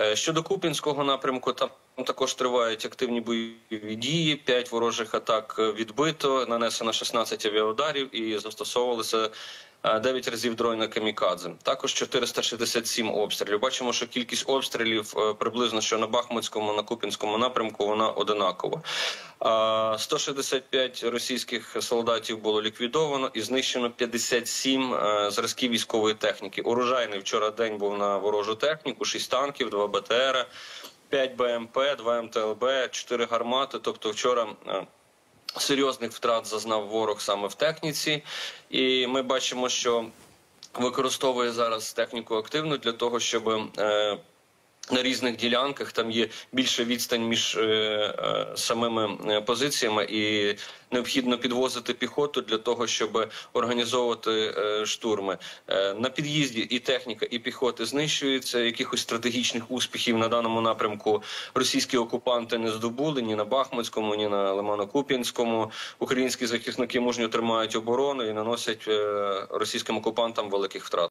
Е, Щодо Купінського напрямку, там також тривають активні бойові дії. П'ять ворожих атак е, відбито, нанесено 16 авіаударів і застосовувалися. Е, 9 разів дрони камікадзе. Також 467 обстрілів. Бачимо, що кількість обстрілів е, приблизно що на Бахмутському, на Купінському напрямку вона одинакова. 165 російських солдатів було ліквідовано і знищено 57 е, зразків військової техніки. Урожайний вчора день був на ворожу техніку: 6 танків, 2 БТР, 5 БМП, 2 МТЛБ, 4 гармати. Тобто вчора. Серйозних втрат зазнав ворог саме в техніці, і ми бачимо, що використовує зараз техніку активно для того, щоб е, на різних ділянках там є більша відстань між е, е, самими е, позиціями, і необхідно підвозити піхоту для того, щоб організовувати е, штурми. Е, на під'їзді і техніка, і піхоти знищуються. Якихось стратегічних успіхів на даному напрямку російські окупанти не здобули ні на Бахмутському, ні на Лимано-Куп'янському. Українські захисники мужньо тримають оборону і наносять е, російським окупантам великих втрат.